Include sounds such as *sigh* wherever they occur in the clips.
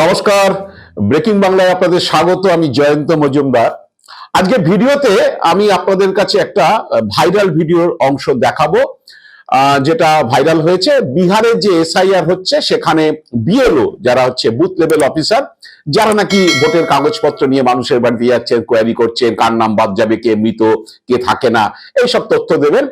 নমস্কার। ব্রেকিং বাংলায় আপনাদের স্বাগত, আমি জয়ন্ত মজুমদার। আজকে ভিডিওতে আমি আপনাদের কাছে একটা ভাইরাল ভিডিওর অংশ দেখাবো যেটা ভাইরাল হয়েছে। বিহারে যে এসআইআর হচ্ছে, সেখানে বিএলও, যারা হচ্ছে বুথ লেভেল অফিসার, যারা নাকি ভোটের কাগজপত্র নিয়ে মানুষের বাড়িতে যাচ্ছেন কোয়ারি করছেন কার নাম বাদ যাবে, কে মৃত, কে থাকে না, এইসব তথ্য দেবেন।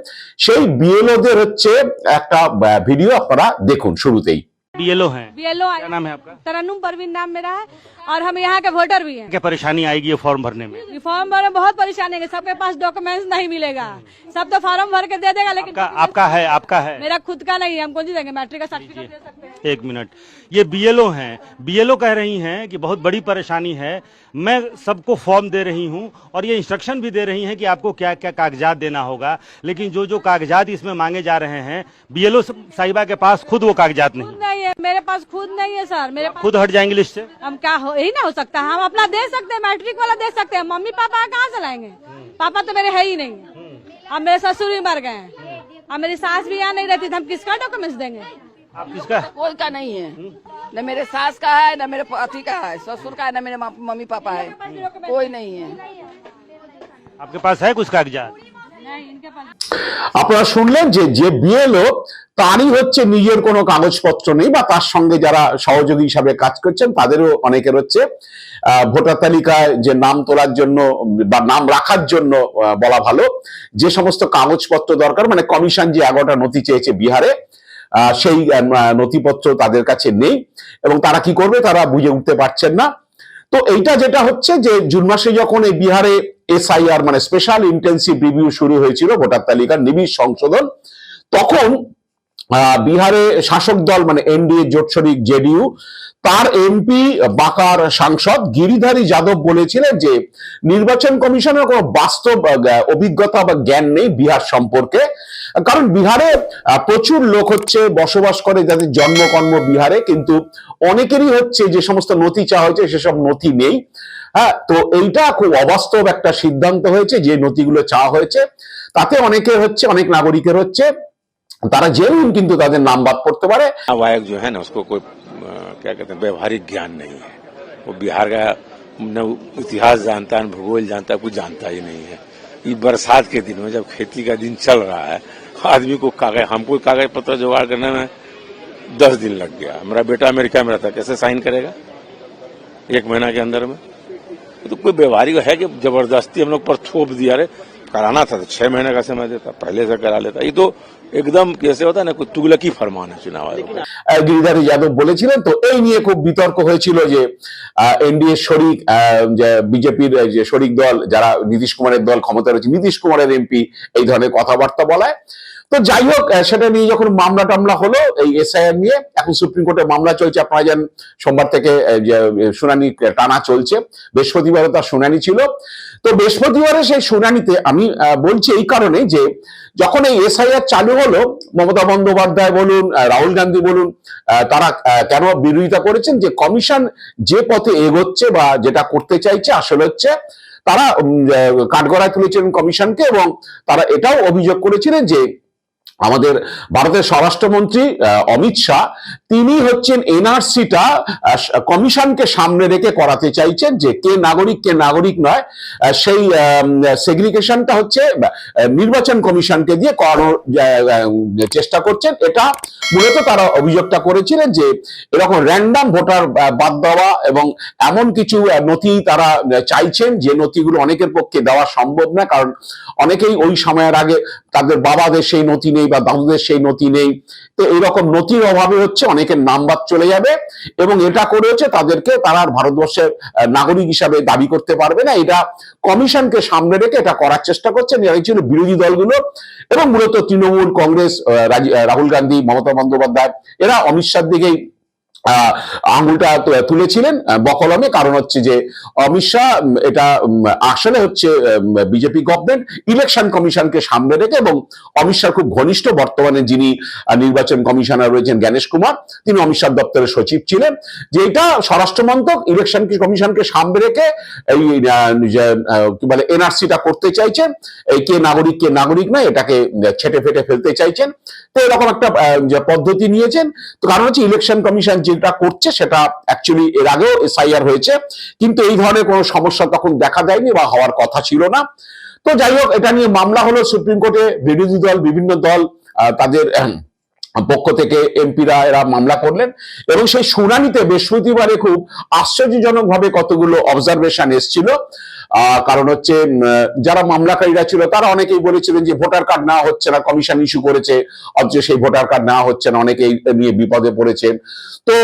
সেই বিএলওদের হচ্ছে একটা ভিডিও আপনারা দেখুন শুরুতেই। बीएलओ हैं। बीएलओ क्या नाम है आपका? तरन्नुम परवीन नाम मेरा है। और हम यहाँ के वोटर भी हैं। क्या परेशानी आएगी ये फॉर्म भरने में? ये फॉर्म भरने में बहुत परेशानी है सबके पास डॉक्यूमेंट्स नहीं मिलेगा। सब तो फॉर्म भर के दे देगा लेकिन आपका आपका है आपका है। मेरा खुद का नहीं है। हम कौन सी देंगे? मैट्रिक का सर्टिफिकेट दे सकते हैं। एक मिनट। ये बीएलओ हैं। बीएलओ कह रही हैं कि बहुत बड़ी परेशानी है। मैं सबको फॉर्म दे रही हूँ और ये इंस्ट्रक्शन भी दे रही हैं कि आपको क्या क्या कागजात देना होगा। लेकिन जो जो कागजात इसमें मांगे जा रहे हैं बीएलओ साहिबा के पास खुद वो कागजात नहीं। नहीं है। मेरे पास खुद नहीं है सर मेरे खुद हट जाएँगे लिस्ट से। हम क्या हो यही ना हो सकता हम अपना दे सकते हैं मैट्रिक वाला दे सकते हैं। मम्मी पापा कहाँ से लाएँगे? पापा तो मेरे है ही नहीं। अब मेरे ससुर भी मर गए हैं। अब मेरी सास भी यहाँ नहीं रहती तो हम किसका डॉक्यूमेंट देंगे? आप किसका? कोई का नहीं है। न मेरे सास का है न मेरे पति का है ससुर का है न मेरे मम्मी पापा है। कोई नहीं है। आपके पास है कुछ कागजात? আপনারা শুনলেন যে যে বিএলও, তারই হচ্ছে নিজের কোনো কাগজপত্র নেই বা তার সঙ্গে যারা সহযোগী হিসাবে কাজ করছেন, তাদেরও অনেকের হচ্ছে ভোটার তালিকায় যে নাম তোলার জন্য বা নাম রাখার জন্য বলা ভালো। যে সমস্ত কাগজপত্র দরকার মানে কমিশন যে এগারোটা নথি চেয়েছে বিহারে সেই নথিপত্র তাদের কাছে নেই। এবং তারা কি করবে? তারা বুঝে উঠতে পারছেন না। তো এইটা যেটা হচ্ছে যে জুন মাসে যখন এই বিহারে এসআইআর মানে স্পেশাল ইন্টেন্সিভ রিভিউ শুরু হয়েছিল, ভোটার তালিকার নিবিড় সংশোধন, তখন বিহারে শাসক দল মানে এনডিএ জোট শরিক জেডিইউ, তার এমপি বাকার সাংসদ গিরিধারী যাদব বলেছিলেন যে, নির্বাচন কমিশনের কোনো বাস্তব অভিজ্ঞতা বা জ্ঞান নেই বিহার সম্পর্কে। কারণ বিহারে প্রচুর লোক হচ্ছে, বসবাস করে, যাদের জন্মকর্ম বিহারে, কিন্তু অনেকেরই হচ্ছে যে সমস্ত নথি চাওয়া হয়েছে, সেসব নথি নেই। হ্যাঁ তো এইটা খুব অবাস্তব একটা সিদ্ধান্ত হয়েছে, যে নথিগুলো চাওয়া হয়েছে। তাতে অনেকের হচ্ছে, অনেক নাগরিকের হচ্ছে তারা জেনুইন কিন্তু তাদের নাম বাদ পড়তে পারে वायक जो है ना उसको कोई अ, क्या कहते हैं व्यवहारिक ज्ञान नहीं है वो बिहार का न इतिहास जानता है न भूगोल जानता है कुछ जानता ही नहीं है ये बरसात के दिन में जब खेती का दिन चल रहा है आदमी को कागज हमको कागज पत्र जुगाड़ करने में दस दिन लग गया मेरा बेटा अमेरिका में रहता है कैसे साइन करेगा एक महीना के अंदर में ये तो कोई व्यवहारिक है कि जबरदस्ती हम लोग पर थोप दिया रे कराना था तो छह महीने का समय देता पहले से करा लेता ये तो एकदम कैसे होता है ना कोई तुगलकी फरमान है चुनाव आयोग का। আহ, গিরিধারী যাদব বলেছিলেন তো এই নিয়ে খুব বিতর্ক হয়েছিল যে এনডিএ শরিক আহ, যে বিজেপির যে শরিক দল যারা নীতিশ কুমারের দল ক্ষমতা রয়েছে নীতিশ কুমারের এমপি এই ধরনের কথাবার্তা বলায় তো যাই হোক আহ, সেটা নিয়ে যখন মামলা টামলা হলো এই এসআইআর নিয়ে এখন সুপ্রিম কোর্টে মামলা চলছে আপনারা জানেন সোমবার থেকে আহ, যে শুনানি টানা চলছে বৃহস্পতিবারও তার শুনানি ছিল তো বৃহস্পতিবারের সেই শুনানিতে আমি বলছি এই কারণে যে যখন এই এসআইআর চালু হলো, মমতা বন্দ্যোপাধ্যায় বলুন রাহুল গান্ধী বলুন তারা কেন বিরোধিতা করেছেন, যে কমিশন যে পথে এগোচ্ছে বা যেটা করতে চাইছে আসলে হচ্ছে তারা কাঠগড়ায় তুলেছিলেন কমিশনকে এবং তারা এটাও অভিযোগ করেছিলেন যে আমাদের ভারতের স্বরাষ্ট্রমন্ত্রী অমিত শাহ, তিনি হচ্ছেন এনআরসিটা কমিশনকে সামনে রেখে করাতে চাইছেন যে কে নাগরিক কে নাগরিক নয় সেই সেগ্রিগেশনটা হচ্ছে নির্বাচন কমিশনকে দিয়ে করানোর চেষ্টা করছেন। এটা মূলত তারা অভিযোগটা করেছিলেন যে এরকম র্যান্ডাম ভোটার বাদ দেওয়া এবং এমন কিছু নথি তারা চাইছেন যে নথিগুলো অনেকের পক্ষে দেওয়া সম্ভব না, কারণ অনেকেই ওই সময়ের আগে তাদের বাবাদের সেই নথি নেই বা দাদুদের সেই নথি নেই। তো এইরকম নথির অভাবে হচ্ছে অনেকের নাম্বার চলে যাবে এবং এটা করে হচ্ছে তাদেরকে তারা আর ভারতবর্ষের নাগরিক হিসাবে দাবি করতে পারবে না। এটা কমিশনকে সামনে রেখে এটা করার চেষ্টা করছেন এরাই ছিল বিরোধী দলগুলো এবং মূলত তৃণমূল কংগ্রেস রাহুল গান্ধী, মমতা বন্দ্যোপাধ্যায়, এরা অমিত শাহ দিকেই আহ, আঙুলটা তুলেছিলেন বকলমে। কারণ হচ্ছে যে অমিত শাহ এটা আসলে হচ্ছে বিজেপি গভর্নমেন্ট ইলেকশন কমিশনকে সামনে রেখে এবং অমিত শাহ খুব ঘনিষ্ঠ বর্তমানে যিনি নির্বাচন কমিশনার রয়েছেন জ্ঞানেশ কুমার তিনি অমিত শাহ দপ্তরের সচিব ছিলেন। যে এটা স্বরাষ্ট্র মন্ত্রক ইলেকশন কমিশনকে সামনে রেখে এই কি বলে এনআরসিটা করতে চাইছেন। এই কে নাগরিক কে নাগরিক নয় এটাকে ছেটে ফেটে ফেলতে চাইছেন। তো এরকম একটা পদ্ধতি নিয়েছেন। তো কারণ হচ্ছে ইলেকশন কমিশন যে যেটা করছে সেটা অ্যাকচুয়ালি এর আগেও এসআইআর হয়েছে। কিন্তু এই ধরনের কোনো সমস্যা তখন দেখা দেয়নি বা হওয়ার কথা ছিল না। তো যাই হোক, এটা নিয়ে মামলা হলো সুপ্রিম কোর্টে বিরোধী দল, বিভিন্ন দল তাদের পক্ষ থেকে এমপিরা এরা মামলা করলেন। এবং সেই শুনানিতে বৃহস্পতিবারে খুব আশ্চর্যজনক ভাবে কতগুলো অবজারভেশন এসেছিল। কারণ হচ্ছে যারা মামলাকারীরা ছিল, তারা অনেকেই বলেছিলেন যে ভোটার কার্ড নেওয়া হচ্ছে না, কমিশন ইস্যু করেছে, অথচ সেই ভোটার কার্ড নেওয়া হচ্ছে না, অনেকেই নিয়ে বিপদে পড়েছেন তো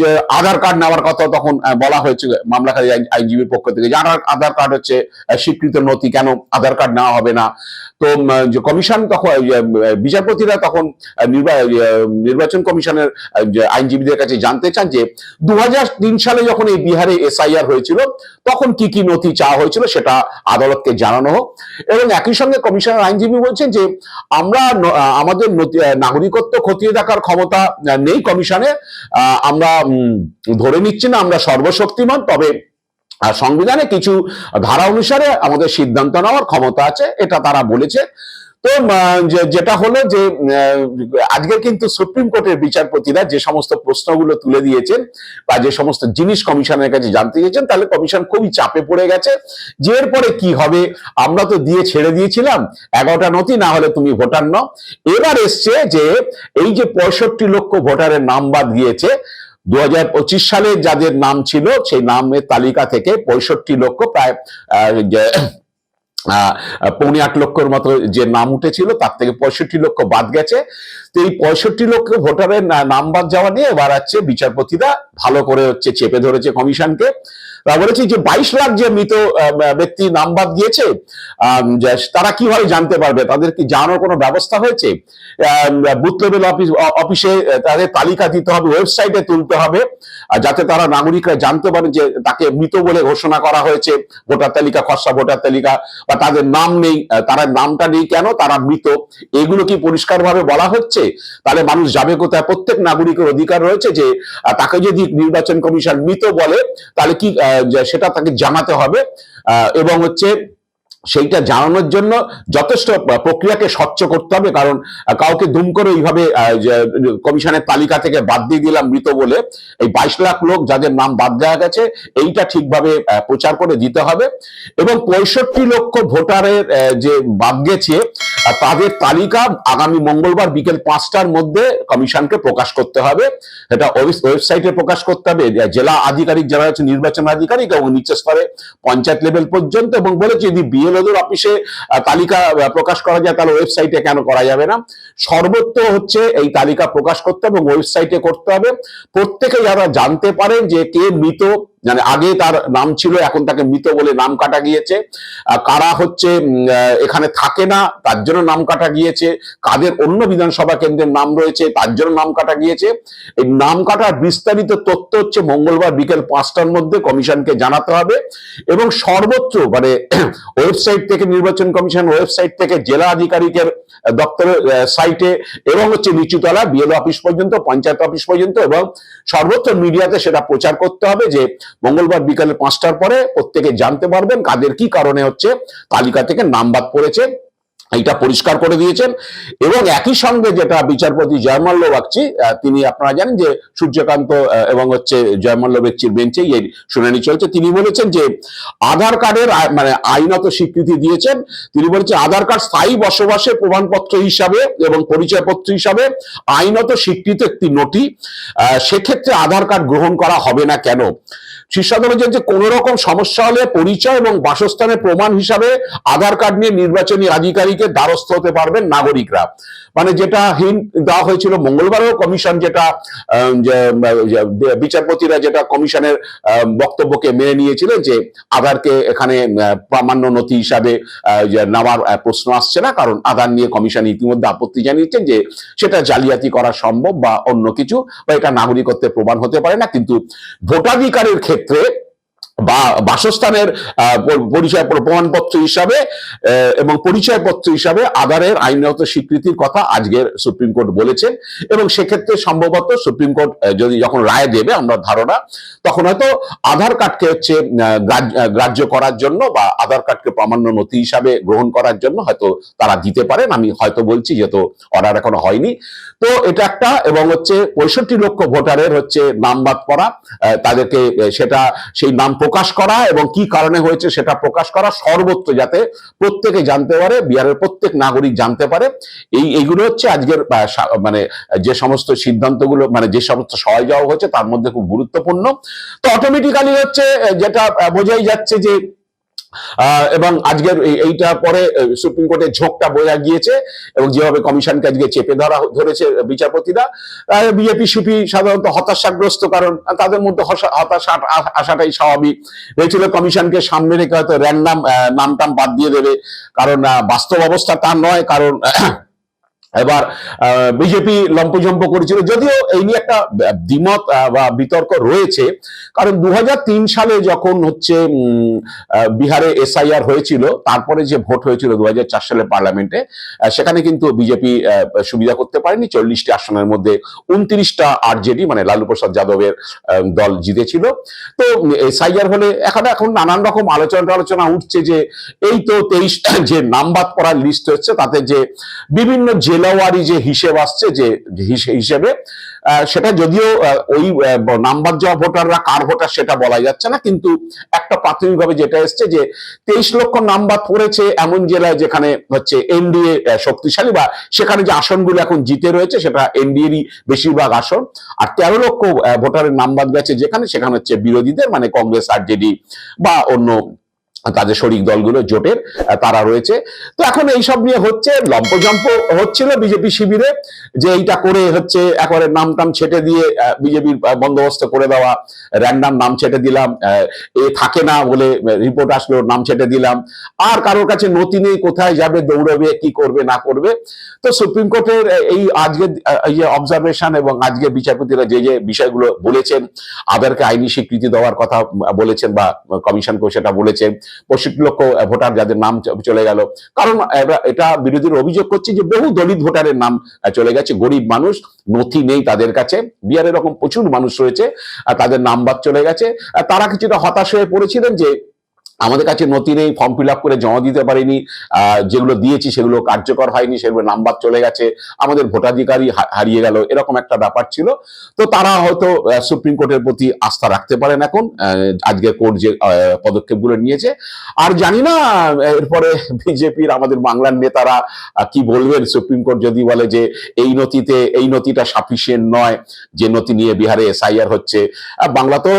যে আধার কার্ড নেওয়ার কথা তখন বলা হয়েছে মামলাকারী আইনজীবীর পক্ষ থেকে, যে আধার কার্ড হচ্ছে স্বীকৃত নথি, কেন আধার কার্ড নেওয়া হবে না? তো যে কমিশন তখন বিচারপতিরা তখন নির্বাচন কমিশনের আইনজীবীদের কাছে জানতে চান যে দু হাজার তিন সালে যখন এই বিহারে এসআইআর হয়েছিল, তখন কি কি নথি চাওয়া হয়েছিল সেটা আদালতকে জানানো হোক। এবং একই সঙ্গে কমিশনের আইনজীবী বলছেন যে, আমরা আমাদের নাগরিকত্ব খতিয়ে দেখার ক্ষমতা নেই কমিশনে আমরা ধরে নিচ্ছি না, আমরা সর্বশক্তিমান, তবে সংবিধানে কিছু ধারা অনুসারে আমাদের সিদ্ধান্ত নেওয়ার ক্ষমতা আছে, এটা তারা বলেছে। তো যেটা হলো যে আজকে কিন্তু সুপ্রিম কোর্টের বিচারপতিরা যে সমস্ত প্রশ্নগুলো তুলে দিয়েছেন বা যে সমস্ত জিনিস কমিশনের কাছে জানতে চেয়েছেন, তাহলে কমিশন খুবই চাপে পড়ে গেছে। যে এরপরে কি হবে, আমরা তো দিয়ে ছেড়ে দিয়েছিলাম, এগারোটা নথি, না হলে তুমি ভোটার নাও। এবার এসছে যে, এই যে পঁয়ষট্টি লক্ষ ভোটারের নাম বাদ গিয়েছে দু হাজার পঁচিশ সালে যাদের নাম ছিল, সেই নামের তালিকা থেকে পঁয়ষট্টি লক্ষ প্রায় পৌনে আট লক্ষর মতো যে নাম উঠেছিল, তার থেকে পঁয়ষট্টি লক্ষ বাদ গেছে। তো এই পঁয়ষট্টি লক্ষ ভোটারের নাম বাদ যাওয়া নিয়ে এবার আছে বিচারপতিরা ভালো করে হচ্ছে চেপে ধরেছে কমিশনকে। বলেছে যে বাইশ লাখ যে মৃত ব্যক্তি নাম গিয়েছে তারা কীভাবে জানতে পারবে? তাদের কি জানানোর কোনো ব্যবস্থা হয়েছে? বুথ লেভেল অফিস অফিসে তাদের তালিকা দিতে হবে, ওয়েবসাইটে তুলতে হবে যাতে তারা নাগরিকরা জানতে পারে যে তাকে মৃত বলে ঘোষণা করা হয়েছে, ভোটার তালিকা, খসড়া ভোটার তালিকা, বা তাদের নাম নেই তারা নামটা নেই কেন? তারা মৃত। এগুলো কি পরিষ্কারভাবে বলা হচ্ছে? তাহলে মানুষ যাবে কোথায়? প্রত্যেক নাগরিকের অধিকার রয়েছে যে তাকে যদি নির্বাচন কমিশন মৃত বলে, তাহলে কি সেটা তাকে জানাতে হবে এবং হচ্ছে সেইটা জানানোর জন্য যথেষ্ট প্রক্রিয়াকে স্বচ্ছ করতে হবে, কারণ কাউকে দুম করে এইভাবে কমিশনের তালিকা থেকে বাদ দিয়ে দিলাম মৃত বলে, এই বাইশ লাখ লোক যাদের নাম বাদ দেওয়া গেছে, এইটা ঠিকভাবে প্রচার করে দিতে হবে। এবং পঁয়ষট্টি লক্ষ ভোটারের যে বাদ গেছে তাদের তালিকা আগামী মঙ্গলবার বিকেল পাঁচটার মধ্যে কমিশনকে প্রকাশ করতে হবে। এটা ওয়েবসাইটে প্রকাশ করতে হবে। জেলা আধিকারিক যারা হচ্ছে নির্বাচন আধিকারিক এবং নিচের স্তরে পঞ্চায়েত লেভেল পর্যন্ত এবং বলেছে যদি বিএলওদের অফিসে তালিকা প্রকাশ করা যায়, তাহলে ওয়েবসাইটে কেন করা যাবে না? সর্বত্র হচ্ছে এই তালিকা প্রকাশ করতে হবে এবং ওয়েবসাইটে করতে হবে। প্রত্যেকে যারা জানতে পারেন যে কে মৃত মানে আগে তার নাম ছিল, এখন তাকে মৃত বলে নাম কাটা গিয়েছে। কারা হচ্ছে এখানে থাকে না, তার জন্য নাম কাটা গিয়েছে। কাদের অন্য বিধানসভা কেন্দ্রের নাম রয়েছে, তার জন্য নাম কাটা গিয়েছে। এই নাম কাটার বিস্তারিত তথ্য হচ্ছে মঙ্গলবার বিকেল পাঁচটার মধ্যে কমিশনকে জানাতে হবে। এবং সর্বত্র মানে *clears throat* ওয়েবসাইট থেকে, নির্বাচন কমিশন ওয়েবসাইট থেকে, জেলা আধিকারিকের দপ্তরের সাইটে এবং হচ্ছে নিচুতলা, বিএলও অফিস পর্যন্ত, পঞ্চায়েত অফিস পর্যন্ত এবং সর্বত্র মিডিয়াতে সেটা প্রচার করতে হবে যে মঙ্গলবার বিকালে পাঁচটার পরে প্রত্যেকে জানতে পারবেন কাদের কি কারণে হচ্ছে, তালিকা থেকে নাম বাদ পড়েছে, এইটা পরিষ্কার করে দিয়েছেন। এবং একই সঙ্গে যেটা বিচারপতি জয়মাল্য বাগচি তিনি আপনারা জানেন যে সূর্যকান্ত এবং হচ্ছে জয়মাল্য বাগচির বেঞ্চে এই শুনানি চলছে। তিনি বলেছেন যে আধার কার্ডের মানে আইনত স্বীকৃতি দিয়েছেন। তিনি বলেছেন আধার কার্ড স্থায়ী বসবাসের প্রমাণপত্র হিসাবে এবং পরিচয়পত্র হিসাবে আইনত স্বীকৃত একটি নথি সেক্ষেত্রে আধার কার্ড গ্রহণ করা হবে না কেন? শীর্ষ আদালতের যে কোন রকম সমস্যা হলে পরিচয় এবং বাসস্থানের প্রমাণ হিসাবে আধার কার্ড নিয়ে নির্বাচনী আধিকারিকের দ্বারস্থ হতে পারবেন নাগরিকরা। মানে যেটা হিন্ট দেওয়া হয়েছিল মঙ্গলবারও কমিশন যেটা বিচারপতিরা যেটা কমিশনের বক্তব্যকে মেনে নিয়েছিলেন যে আধারকে এখানে প্রামাণ্য নথি হিসাবে নেওয়ার প্রশ্ন আসছে না, কারণ আধার নিয়ে কমিশন ইতিমধ্যে আপত্তি জানিয়েছেন যে সেটা জালিয়াতি করা সম্ভব বা অন্য কিছু বা এটা নাগরিকত্বের প্রমাণ হতে পারে না, কিন্তু ভোটাধিকারের ক্ষেত্রে ক্ষেত্রে বা বাসস্থানের পরিচয় প্রমাণপত্র হিসাবে এবং পরিচয়পত্র হিসাবে আধারের আইনত স্বীকৃতির কথা আজকের সুপ্রিম কোর্ট বলেছেন। এবং সেক্ষেত্রে সম্ভবত সুপ্রিম কোর্ট যদি যখন রায় দেবে আমরা ধারণা, তখন হয়তো আধার কার্ডকে হচ্ছে গ্রাহ্য- করার জন্য বা আধার কার্ডকে প্রামাণ্য নথি হিসাবে গ্রহণ করার জন্য হয়তো তারা দিতে পারেন। আমি হয়তো বলছি যেহেতু অর্ডার এখনও হয়নি। তো এটা একটা, এবং হচ্ছে পঁয়ষট্টি লক্ষ ভোটারের হচ্ছে নাম বাদ করা তাদেরকে সেটা সেই নাম প্রকাশ করা এবং কি কারণে হয়েছে সেটা প্রকাশ করা সর্বত্র যাতে প্রত্যেকে জানতে পারে, বিহারের প্রত্যেক নাগরিক জানতে পারে। এই, এইগুলো হচ্ছে আজকের মানে যে সমস্ত সিদ্ধান্তগুলো মানে যে সমস্ত সহায় যাওয়া হয়েছে তার মধ্যে খুব গুরুত্বপূর্ণ। তো অটোমেটিক্যালি হচ্ছে যেটা বোঝাই যাচ্ছে যে এবং আজকের এই- এইটা পরে সুপ্রিম কোর্টের ঝোঁকটা বোঝা গিয়েছে এবং যেভাবে কমিশনকে আজকে চেপে ধরা ধরেছে বিচারপতিরা বিজেপি, সিপি সাধারণত হতাশাগ্রস্ত কারণ তাদের মধ্যে হতাশা আসাটাই স্বাভাবিক। হয়েছিল কমিশনকে সামনে রেখে হয়তো র্যান্ডাম নাম টাম বাদ দিয়ে দেবে, কারণ বাস্তব অবস্থা তা নয়, কারণ এবার বিজেপি লম্পজম্প করেছিল। যদিও এই নিয়ে একটা দ্বিমত বা বিতর্ক রয়েছে, কারণ দু হাজার তিন সালে যখন হচ্ছে বিহারে এসআইআর হয়েছিল, তারপরে যে ভোট হয়েছিল দু সালে পার্লামেন্টে সেখানে কিন্তু বিজেপি সুবিধা করতে পারেনি। চল্লিশটি আসনের মধ্যে উনত্রিশটা আরজেডি মানে লালু প্রসাদ যাদবের দল জিতেছিল। তো এসআইআর হলে এখন এখন নানান রকম আলোচনা আলোচনা উঠছে যে, এই তো তেইশ, যে নামবাদ করার লিস্ট হচ্ছে, তাতে যে বিভিন্ন জেলাওয়ারি যে হিসেব আসছে, যে হিসেবে সেটা যদিও ওই নাম্বার যাওয়া ভোটাররা, কার ভোটার সেটা বলা যাচ্ছে না, কিন্তু একটা প্রাথমিকভাবে যেটা এসছে যে, তেইশ লক্ষ নাম্বার পড়েছে এমন জেলায় যেখানে হচ্ছে এনডিএ শক্তিশালী বা সেখানে যে আসনগুলো এখন জিতে রয়েছে, সেটা এনডিএরই বেশিরভাগ আসন। আর তেরো লক্ষ ভোটারের নাম্বার গেছে যেখানে, সেখানে হচ্ছে বিরোধীদের মানে কংগ্রেস আরজেডি বা অন্য তাদের শরিক দলগুলো, জোটের তারা রয়েছে। তো এখন এইসব নিয়ে হচ্ছে লম্পজম্প হচ্ছিল বিজেপি শিবিরে, যে এইটা করে হচ্ছে একবারে নাম টাম ছেটে দিয়ে বিজেপির বন্দোবস্ত করে দেওয়া, র্যান্ডাম নাম ছেটে দিলাম এ থাকে না বলে রিপোর্ট আসলো, নাম ছেটে দিলাম। আর কারোর কাছে নথি নেই, কোথায় যাবে, দৌড়বে, কি করবে, না করবে। তো সুপ্রিম কোর্টের এই আজকে এই যে অবজারভেশন এবং আজকে বিচারপতিরা যে যে বিষয়গুলো বলেছেন আধারকে আইনি স্বীকৃতি দেওয়ার কথা বলেছেন বা কমিশনকেও সেটা বলেছেন পঁয়ষট্টি লক্ষ ভোটার যাদের নাম চলে গেল। কারণ এটা বিরোধীরা অভিযোগ করছে যে বহু দলিত ভোটারের নাম চলে গেছে, গরিব মানুষ, নথি নেই তাদের কাছে। বিহারে এরকম প্রচুর মানুষ রয়েছে তাদের নাম বাদ চলে গেছে। তারা কিছুটা হতাশ হয়ে পড়েছিলেন যে আমাদের কাছে নথি নেই ফর্ম ফিল আপ করে জমা দিতে পারিনি যেগুলো দিয়েছি সেগুলো কার্যকর হয়নি, সেগুলো নাম্বার চলে গেছে, আমাদের ভোটাধিকারই হারিয়ে গেল, এরকম একটা ব্যাপার ছিল। তো তারা হয়তো সুপ্রিম কোর্টের প্রতি আস্থা রাখতে পারেন এখন আজকে কোর্ট যে পদক্ষেপগুলো নিয়েছে। আর জানি না, এরপরে বিজেপির, আমাদের বাংলার নেতারা কি বলবেন? সুপ্রিম কোর্ট যদি বলে যে এই নথিতে, এই নথিটা সাফিসিয়েন্ট নয়, যে নথি নিয়ে বিহারে এসআইআর হচ্ছে বাংলা তো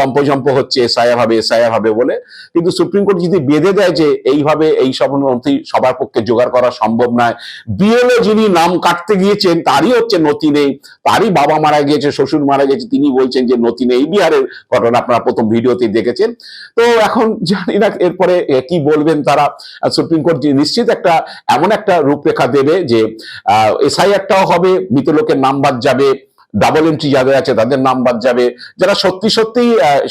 লম্পজম্প হচ্ছে এসআইআর হবে এসআইআর হবে বলে কিন্তু সুপ্রিম কোর্ট যদি বেঁধে দেয় যে এইভাবে এই সব নথি সবার পক্ষে জোগাড় করা সম্ভব নয় বিএলও যিনি নাম কাটতে গিয়েছেন, তারই হচ্ছে নথি নেই, তারই বাবা মারা গিয়েছে, শ্বশুর মারা গেছে তিনি বলছেন যে নথি নেই বিহারের ঘটনা আপনারা প্রথম ভিডিওতেই দেখেছেন। তো এখন জানি না এরপরে কি বলবেন তারা সুপ্রিম কোর্ট নিশ্চিত একটা এমন একটা রূপরেখা দেবে যে এসআইআরটাও হবে, মৃত লোকের নাম বাদ যাবে ডাবল এন্ট্রি যাদের আছে, তাদের নাম বাদ যাবে। যারা সত্যি সত্যি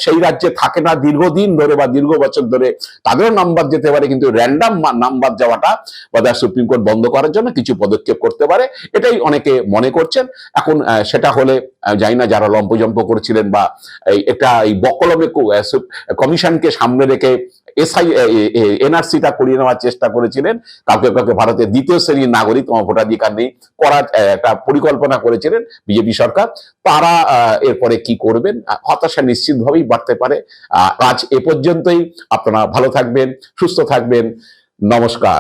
সেই রাজ্যে থাকে না দীর্ঘদিন ধরে বা দীর্ঘ বছর ধরে, তাদেরও নাম বাদ যেতে পারে। কিন্তু র্যান্ডাম নাম বাদ যাওয়াটা বোধহয় সুপ্রিম কোর্ট বন্ধ করার জন্য কিছু পদক্ষেপ করতে পারে, এটাই অনেকে মনে করছেন। এখন সেটা হলে জানি না যারা লম্পজম্প করেছিলেন বা একটা এই বকলমে কমিশনকে সামনে রেখে এসআই এনআরসিটা করিয়ে নেওয়ার চেষ্টা করেছিলেন। কাউকে কাউকে ভারতের দ্বিতীয় শ্রেণির নাগরিক, তোমার ভোটাধিকার নেই, করার একটা পরিকল্পনা করেছিলেন বিজেপি সরকার। তারা এরপরে কি করবেন? হতাশা নিশ্চিতভাবেই বাড়তে পারে। আজ এ পর্যন্তই। আপনারা ভালো থাকবেন, সুস্থ থাকবেন। নমস্কার।